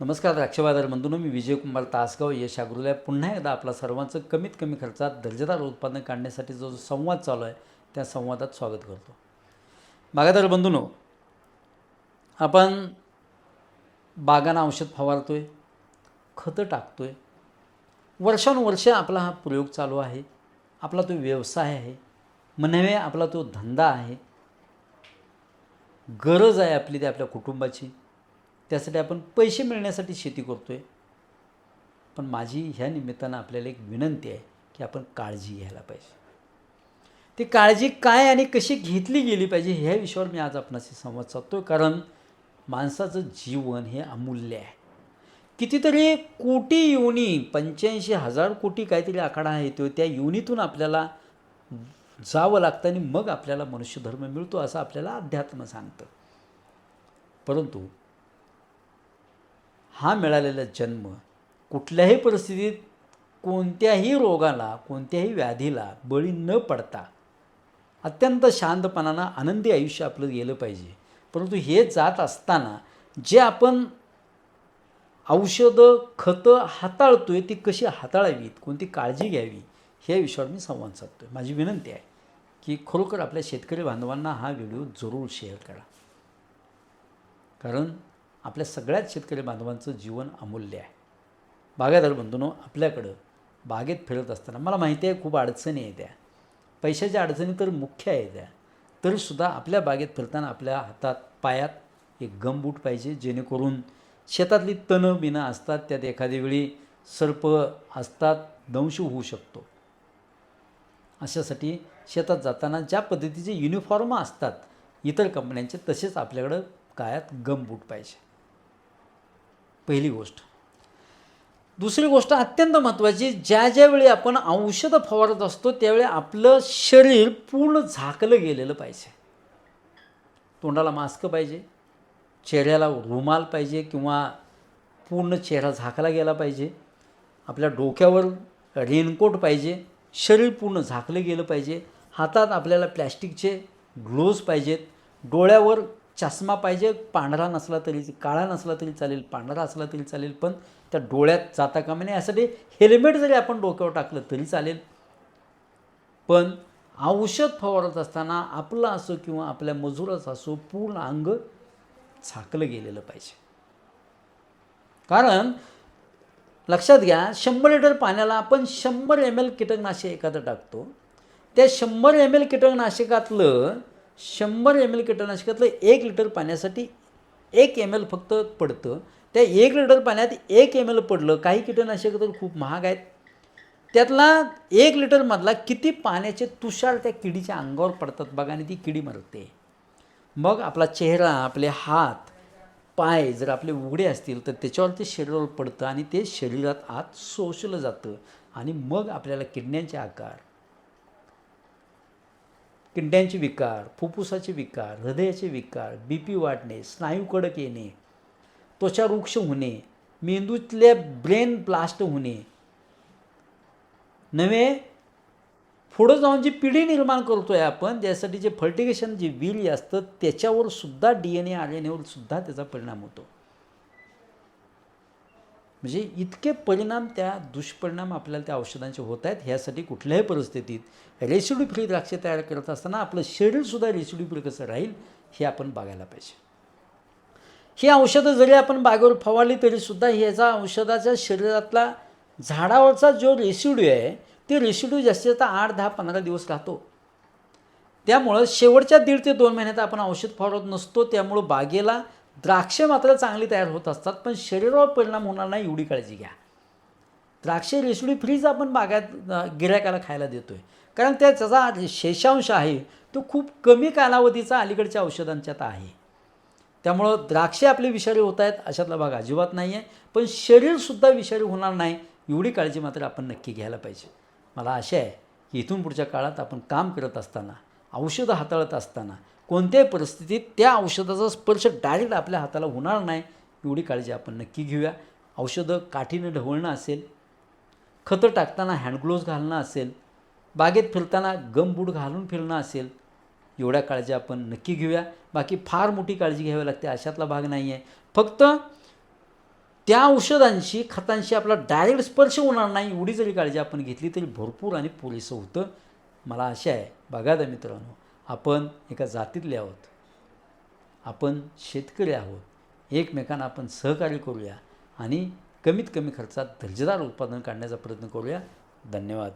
नमस्कार द्राक्षबाजार बंधून मी विजयकुमार तासगाव यश अग्रुल्या पुन्हा एकदा आपला सर्वांचं कमीत कमी खर्चात दर्जेदार उत्पादन काढण्यासाठी जो जो संवाद चालू आहे त्या संवादात स्वागत करतो. बागादार बंधूनो आपण बागांना औषध फवारतो आहे खतं टाकतो आहे वर्षानुवर्ष आपला हा प्रयोग चालू आहे आपला तो व्यवसाय आहे म्हणावे आपला तो धंदा आहे. गरज आहे आपली ती आपल्या कुटुंबाची. त्यासाठी आपण पैसे मिळण्यासाठी शेती करतो आहे पण माझी ह्या निमित्तानं आपल्याला एक विनंती आहे की आपण काळजी घ्यायला पाहिजे. ती काळजी काय आणि कशी घेतली गेली पाहिजे ह्या विषयावर मी आज आपणाशी संवाद साधतो कारण माणसाचं जीवन हे अमूल्य आहे. कितीतरी कोटी योनी पंच्याऐंशी हजार कोटी काहीतरी आकडा आहे तो त्या योनीतून आपल्याला जावं लागतं आणि मग आपल्याला मनुष्यधर्म मिळतो असं आपल्याला अध्यात्म सांगतं. परंतु हा मिळालेला जन्म कुठल्याही परिस्थितीत कोणत्याही रोगाला कोणत्याही व्याधीला बळी न पडता अत्यंत शांतपणानं आनंदी आयुष्य आपलं गेलं पाहिजे. परंतु हे जात असताना जे आपण औषधं खतं हाताळतो आहे ती कशी हाताळावीत कोणती काळजी घ्यावी ह्या विषयावर मी संवाद साधतो आहे माझी विनंती आहे की खरोखर आपल्या शेतकरी बांधवांना हा व्हिडिओ जरूर शेअर करा. कारण आपल्या सगळ्याच शेतकरी बांधवांचं जीवन अमूल्य आहे. बागायतदार बंधूनो आपल्याकडं बागेत फिरत असताना मला माहिती आहे खूप अडचणी आहेत त्या पैशाच्या अडचणी तर मुख्य आहे त्या तरीसुद्धा आपल्या बागेत फिरताना आपल्या हातात पायात एक गमबूट पाहिजे जेणेकरून शेतातली तणं बिनं असतात त्यात एखाद्या वेळी सर्प असतात दंश होऊ शकतो. अशासाठी शेतात जाताना ज्या पद्धतीचे युनिफॉर्म असतात इतर कंपन्यांचे तसेच आपल्याकडं कायात गमबूट पाहिजे. पहिली गोष्ट. दुसरी गोष्ट अत्यंत महत्त्वाची ज्या ज्यावेळी आपण औषधं फवारत असतो त्यावेळी आपलं शरीर पूर्ण झाकलं गेलेलं पाहिजे. तोंडाला मास्क पाहिजे चेहऱ्याला रुमाल पाहिजे किंवा पूर्ण चेहरा झाकला गेला पाहिजे. आपल्या डोक्यावर रेनकोट पाहिजे शरीर पूर्ण झाकलं गेलं पाहिजे. हातात आपल्याला प्लॅस्टिकचे ग्लोव्ज पाहिजेत. डोळ्यावर चष्मा पाहिजे पांढरा नसला तरी काळा नसला तरी चालेल पांढरा असला तरी चालेल पण त्या डोळ्यात जाता कामा नाही यासाठी हेल्मेट जरी आपण डोक्यावर टाकलं तरी चालेल. पण औषध फवारत असताना आपलं असो किंवा आपल्या मजुराचं असो पूर्ण अंग झाकलं गेलेलं पाहिजे. कारण लक्षात घ्या शंभर लिटर पाण्याला आपण शंभर एम एल कीटकनाशक एखादं टाकतो. त्या शंभर एम एल कीटकनाशकातलं शंभर एम एल कीटकनाशकातलं एक लिटर पाण्यासाठी एक एम एल फक्त पडतं. त्या एक लिटर पाण्यात एक एम एल पडलं काही कीटकनाशक तर खूप महाग आहेत. त्यातला एक लिटरमधला किती पाण्याचे तुषार त्या किडीच्या अंगावर पडतात बघा आणि ती किडी मरते. मग आपला चेहरा आपले हात पाय जर आपले उघडे असतील तर त्याच्यावर ते शरीरावर पडतं आणि ते शरीरात आत शोषलं जातं आणि मग आपल्याला किडण्यांचे आकार किड्यांचे विकार फुफ्फुसाचे विकार हृदयाचे विकार बी पी वाढणे स्नायू कडक येणे त्वचा वृक्ष होणे मेंदूतले ब्रेन ब्लास्ट होणे. नव्हे? पुढं जाऊन जी पिढी निर्माण करतो आहे आपण त्यासाठी जे फर्टिगेशन जे व्हील असतं त्याच्यावर सुद्धा D N A R N ever सुद्धा त्याचा परिणाम होतो. म्हणजे इतके परिणाम त्या दुष्परिणाम आपल्याला त्या औषधांचे होत आहेत ह्यासाठी कुठल्याही परिस्थितीत रेसिड्यू फ्री द्राक्षे तयार करत असताना आपलं शरीरसुद्धा रेसिड्यू फ्री कसं राहील हे आपण बघायला पाहिजे. ही औषधं जरी आपण बागेवर फवारली तरीसुद्धा ह्याचा औषधाच्या शरीरातला झाडावरचा जो रेसिड्यू आहे ते रेसिड्यू जास्तीत जास्त आठ दहा पंधरा दिवस राहतो. त्यामुळं शेवटच्या दीड ते दोन महिन्यात आपण औषध फवारत नसतो त्यामुळं बागेला द्राक्षे मात्र चांगली तयार होत असतात पण शरीरावर परिणाम होणार नाही एवढी काळजी घ्या. द्राक्षे रेसिड्यू फ्रीज आपण बागात गिऱ्हाईकाला खायला देतो आहे कारण त्या त्याचा शेषांश आहे तो खूप कमी कालावधीचा अलीकडच्या औषधांच्यात आहे. त्यामुळं द्राक्षे आपले विषारी होत आहेत अशातला भाग अजिबात नाही आहे पण शरीरसुद्धा विषारी होणार नाही एवढी काळजी मात्र आपण नक्की घ्यायला पाहिजे. मला आशा आहे की इथून पुढच्या काळात आपण काम करत असताना औषधं हाताळत असताना कोणत्याही परिस्थितीत त्या औषधाचा स्पर्श डायरेक्ट आपल्या हाताला होणार नाही एवढी काळजी आपण नक्की घेऊया. औषधं काठीनं ढवळणं असेल खतं टाकताना हँडग्लोव्ज घालणं असेल बागेत फिरताना गम बूट घालून फिरणं असेल एवढ्या काळजी आपण नक्की घेऊया. बाकी फार मोठी काळजी घ्यावी लागते अशातला भाग नाही आहे फक्त त्या औषधांशी खतांशी आपला डायरेक्ट स्पर्श होणार नाही एवढी जरी काळजी आपण घेतली तरी भरपूर आणि पुरेसं होतं. मला आशा आहे. बघा दा मित्रांनो आपण एका जातीतले आहोत. आपण शेतकरी आहोत. एकमेकांना आपण सहकार्य करूया आणि कमीत कमी खर्चात दर्जेदार उत्पादन काढण्याचा प्रयत्न करूया. धन्यवाद.